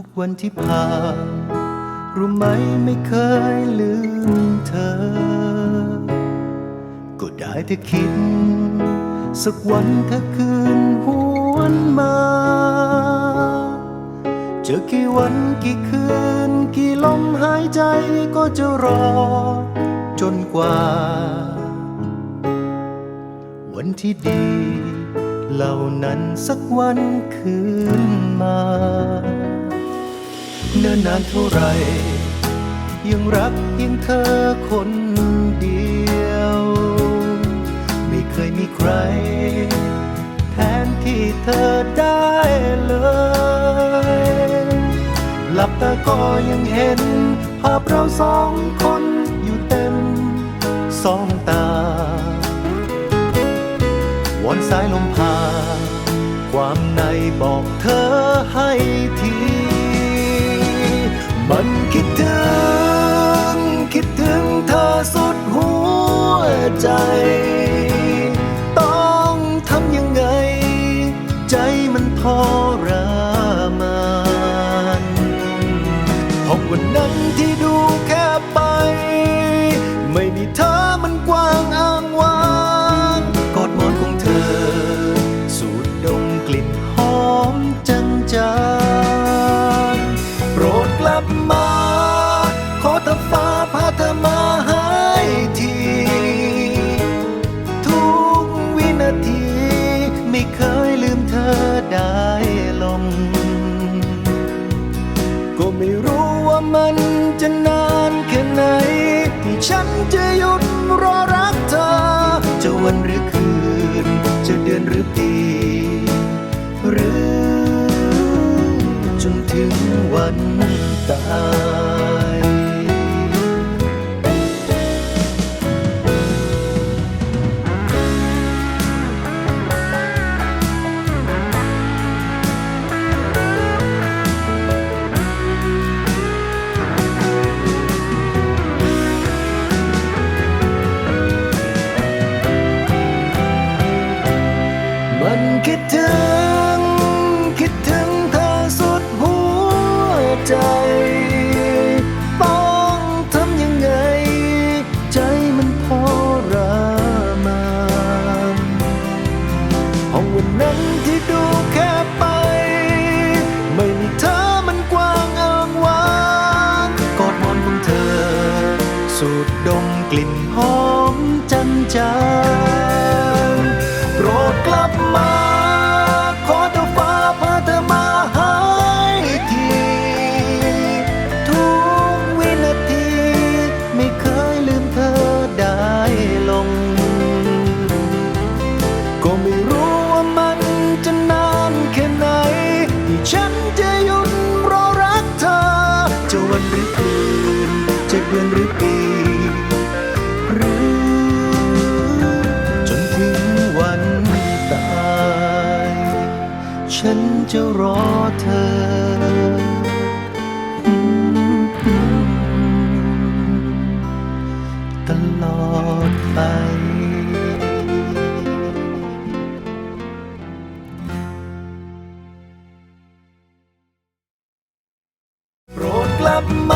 ทุกวันที่ผ่านรู้ไหมไม่เคยลืมเธอ ก็ได้แต่คิด สักวันถ้าคืนหวนมา เจอกี่วันกี่คืน กี่ลมหายใจก็จะรอ จนกว่า วันที่ดี เหล่านั้นสักวันคืนมา นินนานเท่าไร ยังรักเพียงเธอคนเดียว ไม่เคยมีใคร แทนที่เธอได้เลย หลับตาก็ยังเห็น ภาพเราสองคนอยู่เต็มสองตาวอนสายลมพา ความในบอกเธอให้ที คิดถึง คิดถึงเธอสุดหัวใจ ต้องทำยังไง ใจมันทรมานห้องวันนั้นที่ดูแค่ไป ไม่มีเธอมันกว้างอ้างว้างกอดหมอนของเธอ สูดดมกลิ่นหอมจังจ ว่ามันจะนานแค่ไหน ที่ฉันจะหยุดรอรักเธอ จะวันหรือคืน จะเดือนหรือปี หรือ จนถึงวันตาย มันคิดถึง คิดถึงเธอสุดหัวใจ ต้องทำยังไง ใจมันทรมานห้องวันนั้นที่ดูแค่ไป ไม่มีเธอมันกว้างอ้างว้างกอดมอนของเธอ สูดดมกลิ่นหอมจันจา จะรอเธอตลอดไป โปรดกลับมา